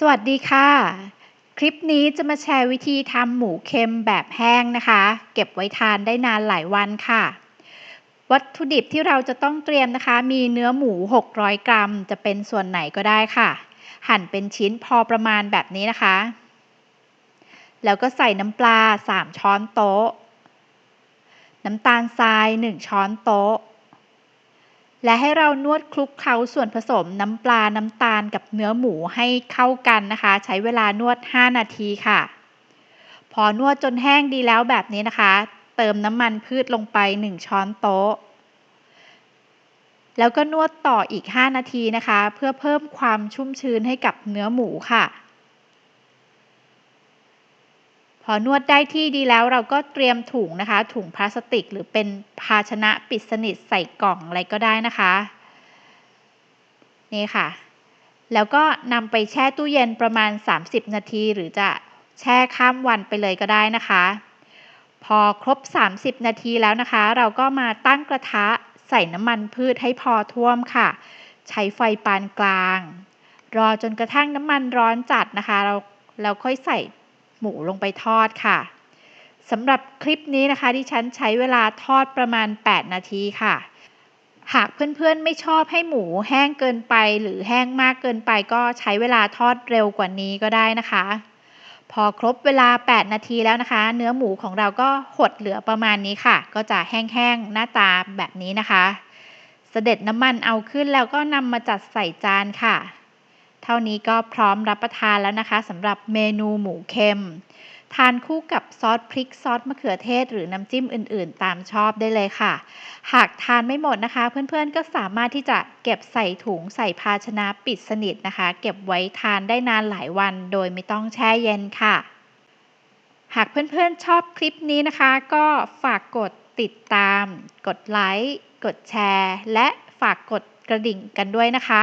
สวัสดีค่ะ คลิปนี้จะมาแชร์วิธีทำหมูเค็มแบบแห้งนะคะ เก็บไว้ทานได้นานหลายวันค่ะ วัตถุดิบที่เราจะต้องเตรียมนะคะ มีเนื้อหมู 600 กรัม จะเป็นส่วนไหนก็ได้ค่ะ หั่นเป็นชิ้นพอประมาณแบบนี้นะคะ แล้วก็ใส่น้ำปลา 3 ช้อนโต๊ะ น้ำตาลทราย 1 ช้อนโต๊ะ และให้เรานวดคลุกเคล้าส่วนผสมน้ำปลาน้ำตาลกับเนื้อหมูให้เข้ากันนะคะ ใช้เวลานวด 5 นาทีค่ะ พอนวดจนแห้งดีแล้วแบบนี้นะคะ เติมน้ำมันพืชลงไป 1 ช้อนโต๊ะ แล้วก็นวดต่ออีก 5 นาทีนะคะ เพื่อเพิ่มความชุ่มชื้นให้กับเนื้อหมูค่ะ พอนวดได้ที่ดีแล้วเราก็เตรียมถุงนะคะ ถุงพลาสติก หรือเป็นภาชนะปิดสนิทใส่กล่องอะไรก็ได้นะคะ นี่ค่ะ แล้วก็นำไปแช่ตู้เย็นประมาณ 30 นาที หรือจะแช่ข้ามวันไปเลยก็ได้นะคะ พอครบ 30 นาทีแล้วนะคะ เราก็มาตั้งกระทะใส่น้ำมันพืชให้พอท่วมค่ะ ใช้ไฟปานกลาง รอจนกระทั่งน้ำมันร้อนจัดนะคะ เราเราค่อยใส่ หมูลงไปทอดค่ะสำหรับคลิปนี้นะคะที่ฉันใช้เวลาทอดประมาณ 8 นาทีค่ะ หากเพื่อนๆไม่ชอบให้หมูแห้งเกินไป หรือแห้งมากเกินไปก็ใช้เวลาทอดเร็วกว่านี้ก็ได้นะคะ พอครบเวลา 8 นาทีแล้วนะคะ เนื้อหมูของเราก็หดเหลือประมาณนี้ค่ะ ก็จะแห้งๆหน้าตาแบบนี้นะคะ เสด็จน้ำมันเอาขึ้นแล้วก็นำมาจัดใส่จานค่ะ เท่านี้ก็พร้อมรับประทานแล้วนะคะสำหรับเมนูหมูเค็ม ทานคู่กับซอสพริกซอสมะเขือเทศ หรือน้ำจิ้มอื่น ๆ ตามชอบได้เลยค่ะ หากทานไม่หมดนะคะ เพื่อนๆก็สามารถที่จะเก็บใส่ถุงใส่ภาชนะปิดสนิทนะคะ เก็บไว้ทานได้นานหลายวัน โดยไม่ต้องแช่เย็นค่ะ หากเพื่อนๆชอบคลิปนี้นะคะ ก็ฝากกดติดตาม กดไลค์ กดแชร์ และฝากกดกระดิ่งกันด้วยนะคะ